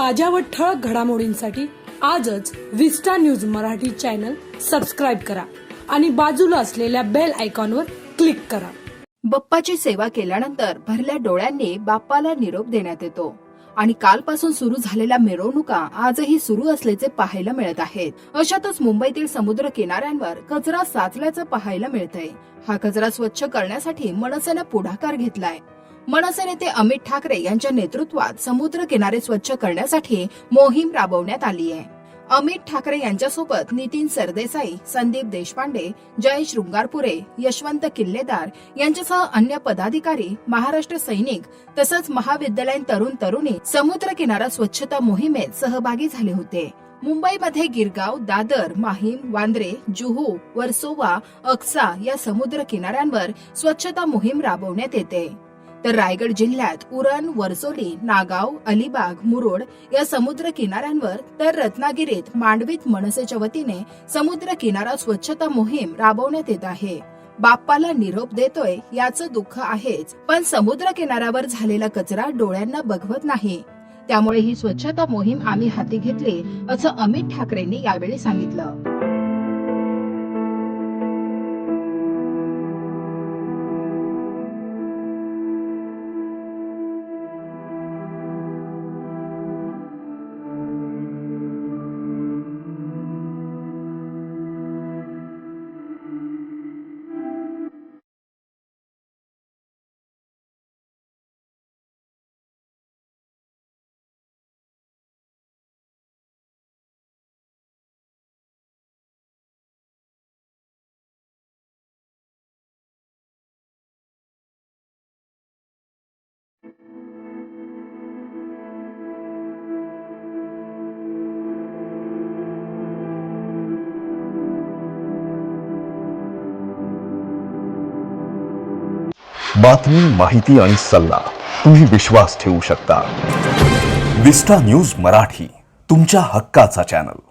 ताज्या व ठळक घडामोडींसाठी आजच Vista news Marathi channel subscribe करा आणि बाजूला असलेल्या बेल आयकॉनवर क्लिक करा. बप्पाची सेवा केल्यानंतर भरल्या डोळ्यांनी बाप्पाला निरोप देण्यात येतो. आणि कालपासून सुरू झालेल्या मिरवणुका आजही सुरू असल्याचे पाहायला मिळत आहेत. अशातच मुंबईतील समुद्र किनाऱ्यांवर कचरा साचल्याचं पाहायला मिळतंय. हा कचरा स्वच्छ करण्यासाठी मनसेनं पुढाकार घेतलाय. मनसे नेते अमित ठाकरे यांच्या नेतृत्वात समुद्र किनारे स्वच्छ करण्यासाठी मोहीम राबवण्यात आली आहे. अमित ठाकरे यांच्यासोबत नितीन सरदेसाई संदीप देशपांडे जय शृंगारपुरे यशवंत किल्लेदार यांच्यासह अन्य पदाधिकारी महाराष्ट्र सैनिक तसंच महाविद्यालयीन तरुण तरुणी समुद्र किनारा स्वच्छता मोहिमेत सहभागी झाले होते. मुंबईमध्ये गिरगाव दादर माहीम वांद्रे जुहू वर्सोवा अक्सा या समुद्र किनाऱ्यांवर स्वच्छता मोहीम राबवण्यात येते. तर रायगड जिल्ह्यात उरण वरसोली नागाव अलिबाग मुरुड या समुद्र किनाऱ्यांवर तर रत्नागिरीत मांडवीत मनसेच्या वतीने समुद्र किनारा स्वच्छता मोहीम राबवण्यात येत आहे. बाप्पाला निरोप देतोय याचं दुःख आहेच पण समुद्र किनाऱ्यावर झालेला कचरा डोळ्यांना बघवत नाही. त्यामुळे ही स्वच्छता मोहीम आम्ही हाती घेतली असं अमित ठाकरेंनी यावेळी सांगितलं. बातमी माहिती आणि सल्ला तुम्ही विश्वास ठेवू शकता. विस्टा न्यूज मराठी तुमच्या हक्काचा चॅनल.